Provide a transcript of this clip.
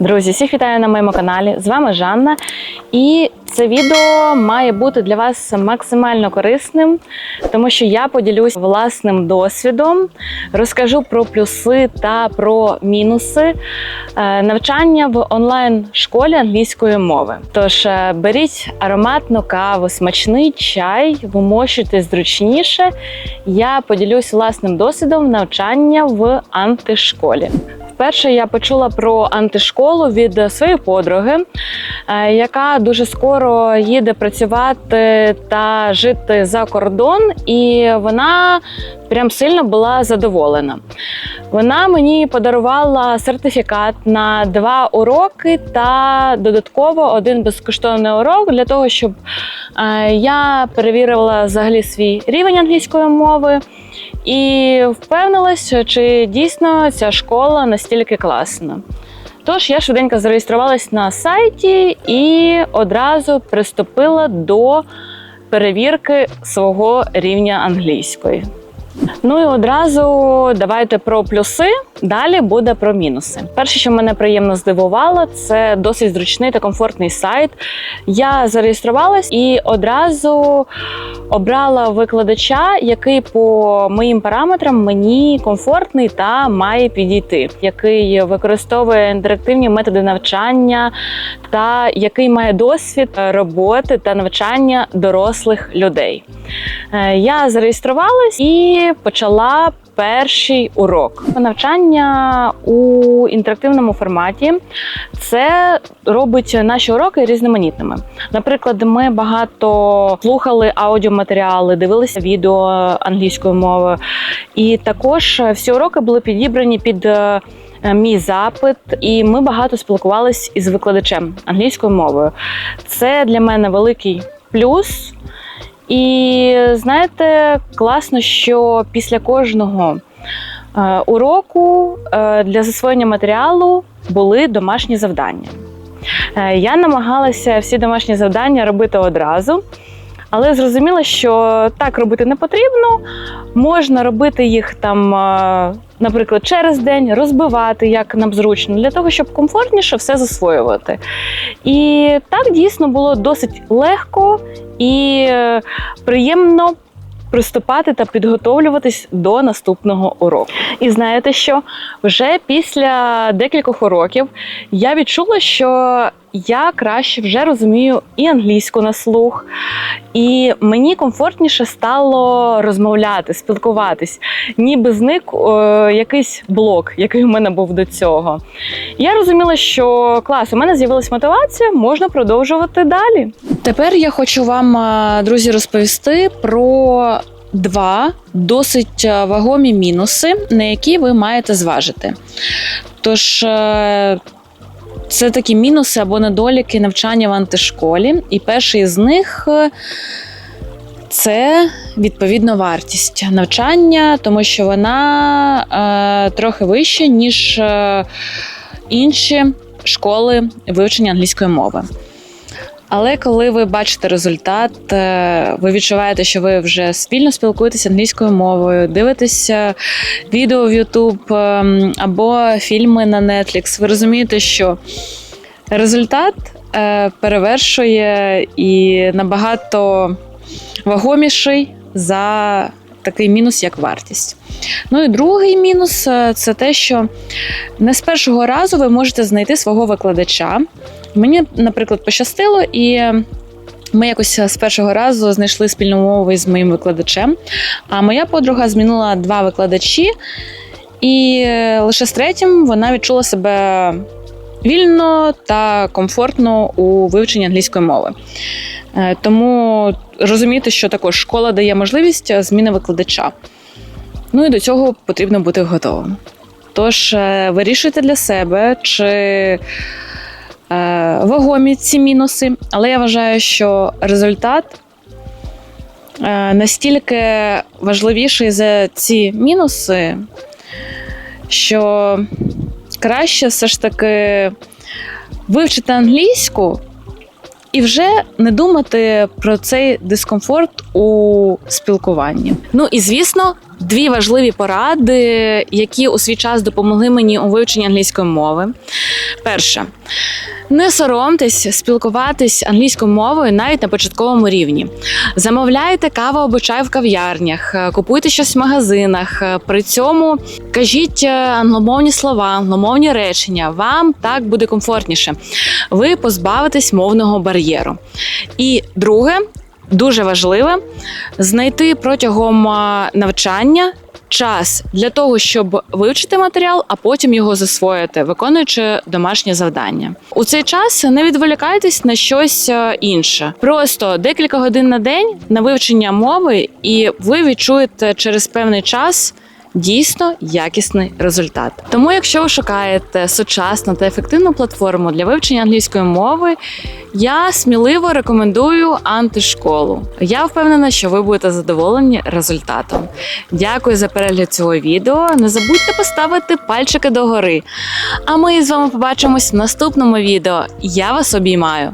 Друзі, всіх вітаю на моєму каналі. З вами Жанна. І це відео має бути для вас максимально корисним, тому що я поділюсь власним досвідом, розкажу про плюси та про мінуси е, навчання в онлайн-школі англійської мови. Тож е, беріть ароматну каву, смачний чай, вимощуйтесь зручніше. Я поділюсь власним досвідом навчання в антишколі. Вперше я почула про антишколу від своєї подруги, е, яка дуже скоро їде працювати та жити за кордон, і вона прям сильно була задоволена. Вона мені подарувала сертифікат на два уроки та додатково один безкоштовний урок для того, щоб е, я перевірила взагалі свій рівень англійської мови і впевнилася, чи дійсно ця школа настільки класна. Тож я швиденько зареєструвалась на сайті і одразу приступила до перевірки свого рівня англійської. Ну і одразу давайте про плюси. Далі буде про мінуси. Перше, що мене приємно здивувало, це досить зручний та комфортний сайт. Я зареєструвалась і одразу обрала викладача, який по моїм параметрам мені комфортний та має підійти, який використовує інтерактивні методи навчання та який має досвід роботи та навчання дорослих людей. Е, Я зареєструвалась і почала перший урок. Навчання у інтерактивному форматі це робить наші уроки різноманітними. Наприклад, ми багато слухали аудіоматеріали, дивилися відео англійською мовою, і також всі уроки були підібрані під. е, Мій запит, і ми багато спілкувалися із викладачем англійською мовою. Це для мене великий плюс. І знаєте, класно, що після кожного е, уроку е, для засвоєння матеріалу були домашні завдання. Е, я намагалася всі домашні завдання робити одразу, але зрозуміла, що так робити не потрібно. Можна робити їх там, е, наприклад, через день, розбивати як нам зручно, для того, щоб комфортніше все засвоювати. І так дійсно було досить легко і е, приємно приступати та підготовлюватись до наступного уроку. І знаєте що? Вже після декількох уроків я відчула, що я краще вже розумію і англійську на слух, і мені комфортніше стало розмовляти, спілкуватись, ніби зник е, якийсь блок, який у мене був до цього. Я розуміла, що клас, у мене з'явилась мотивація, можна продовжувати далі. Тепер я хочу вам, е, друзі, розповісти про два досить е, вагомі мінуси, на які ви маєте зважити. Тож. Це такі мінуси або недоліки навчання в антишколі. І перший з них е, це відповідно вартість навчання, тому що вона е, трохи вища, ніж е, інші школи вивчення англійської мови. Але коли ви бачите результат, е, ви відчуваєте, що ви вже спільно спілкуєтеся англійською мовою, дивитеся відео в YouTube ем, або фільми на Netflix, ви розумієте, що результат е, перевершує і набагато вагоміший за такий мінус, як вартість. Ну і другий мінус е, це те, що не з першого разу ви можете знайти свого викладача. Мені, наприклад, пощастило, і ми якось з першого разу знайшли спільну мову із моїм викладачем. А моя подруга змінила два викладачі, і е, лише з третім вона відчула себе вільно та комфортно у вивченні англійської мови. Е, Тому розуміти, що також школа дає можливість зміни викладача. Ну і до цього потрібно бути готовим. Тож е, вирішуйте для себе, чи е, вагомі ці мінуси, але я вважаю, що результат е, настільки важливіший за ці мінуси, що краще все ж таки вивчити англійську і вже не думати про цей дискомфорт у спілкуванні. Ну і звісно, дві важливі поради, які у свій час допомогли мені у вивченні англійської мови. Перше. Не соромтесь спілкуватись англійською мовою навіть на початковому рівні. Замовляйте каву або чай в кав'ярнях, е, купуйте щось в магазинах. е, При цьому кажіть е, англомовні слова, англомовні речення. Вам так буде комфортніше. Ви позбавитесь мовного бар'єру. І друге, дуже важливе знайти протягом навчання час для того, щоб вивчити матеріал, а потім його засвоїти, виконуючи домашнє завдання. У цей час не відволікайтесь на щось інше. Просто декілька годин на день на вивчення мови, і ви відчуєте через певний час. Дійсно якісний результат. Тому, якщо ви шукаєте сучасну та ефективну платформу для вивчення англійської мови, я сміливо рекомендую антишколу. Я впевнена, що ви будете задоволені результатом. Дякую за перегляд цього відео. Не забудьте поставити пальчики догори. А ми з вами побачимось в наступному відео. Я вас обіймаю.